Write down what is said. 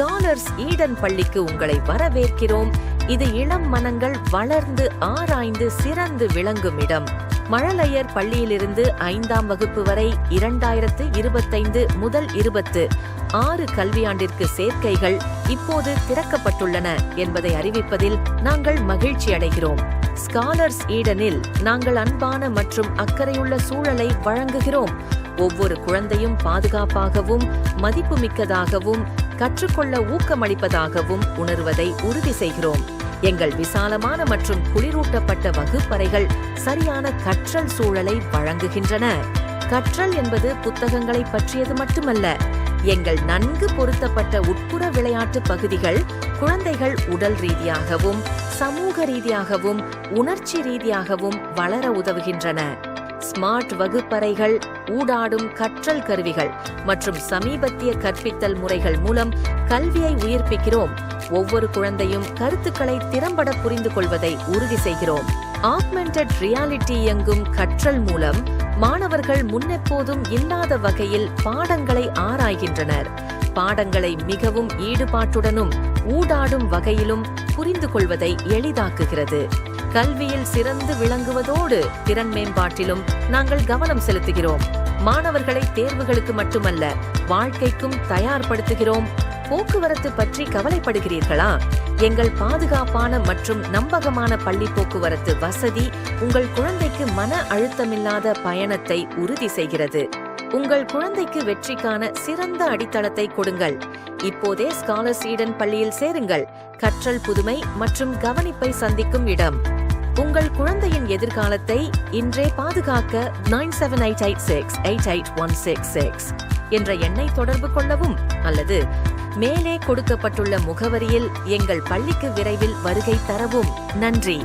Scholars Eden பள்ளிக்கு உங்களை வரவேற்கிறோம். இது இளம் மனங்கள் வளர்ந்து ஆராய்ந்து சிறந்து விளங்கும் இடம் மழலையர் பள்ளியிலிருந்து ஐந்தாம் வகுப்பு வரை இரண்டாயிரத்து இருபத்தைந்து முதல் இருபத்து ஆறு கல்வியாண்டிற்கு சேர்க்கைகள் இப்போது திறக்கப்பட்டுள்ளன என்பதை அறிவிப்பதில் நாங்கள் மகிழ்ச்சி அடைகிறோம். ஸ்காலர்ஸ் ஈடனில் நாங்கள் அன்பான மற்றும் அக்கறையுள்ள சூழலை வழங்குகிறோம். ஒவ்வொரு குழந்தையும் பாதுகாப்பாகவும் மதிப்புமிக்கதாகவும் கற்றுக்கொள்ள ஊக்கமளிப்பதாகவும் உணர்வதை உறுதி செய்கிறோம். எங்கள் விசாலமான மற்றும் குளிரூட்டப்பட்ட வகுப்பறைகள் சரியான கற்றல் சூழலை வழங்குகின்றன. கற்றல் என்பது புத்தகங்களை பற்றியது மட்டுமல்ல எங்கள் நன்கு பொருத்தப்பட்ட உட்புற விளையாட்டு பகுதிகள் குழந்தைகள் உடல் ரீதியாகவும் சமூக ரீதியாகவும் உணர்ச்சி ரீதியாகவும் வளர உதவுகின்றன. ஸ்மார்ட் வகுப்பறைகள் ஊடாடும் கற்றல் கருவிகள் மற்றும் சமீபத்திய கற்பித்தல் முறைகள் மூலம் கல்வியை உயிர்ப்பிக்கிறோம். ஒவ்வொரு குழந்தையும் கருத்துக்களை திறம்பட புரிந்து கொள்வதை உறுதி செய்கிறோம். ஆக்மெண்டட் ரியாலிட்டி இயங்கும் கற்றல் மூலம் மாணவர்கள் முன்னெப்போதும் இல்லாத வகையில் பாடங்களை ஆராய்கின்றனர். பாடங்களை மிகவும் ஈடுபாட்டுடனும் ஊடாடும் வகையிலும் புரிந்து கொள்வதை எளிதாக்குகிறது. கல்வியில் சிறந்து விளங்குவதோடு திறன் மேம்பாட்டிலும் நாங்கள் கவனம் செலுத்துகிறோம். மாணவர்களை தேர்வுகளுக்கு மட்டுமல்ல வாழ்க்கைக்கும் தயார்படுத்துகிறோம். போக்குவரத்து பற்றி கவலைப்படுகிறீர்களா? எங்கள் பாதுகாப்பான மற்றும் நம்பகமான பள்ளி போக்குவரத்து வசதி உங்கள் குழந்தைக்கு மன அழுத்தமில்லாத பயணத்தை உறுதி செய்கிறது. உங்கள் குழந்தைக்கு வெற்றிக்கான சிறந்த அடித்தளத்தை கொடுங்கள். இப்போதே ஸ்காலர் ஈடன் பள்ளியில் சேருங்கள். கற்றல் புதுமை மற்றும் கவனிப்பை சந்திக்கும் இடம். உங்கள் குழந்தையின் எதிர்காலத்தை இன்றே பாதுகாக்க nine seven eight eight six eight eight one six six என்ற எண்ணை தொடர்பு கொள்ளவும் அல்லது மேலே கொடுக்கப்பட்டுள்ள முகவரியில் எங்கள் பள்ளிக்கு விரைவில் வருகை தரவும். நன்றி.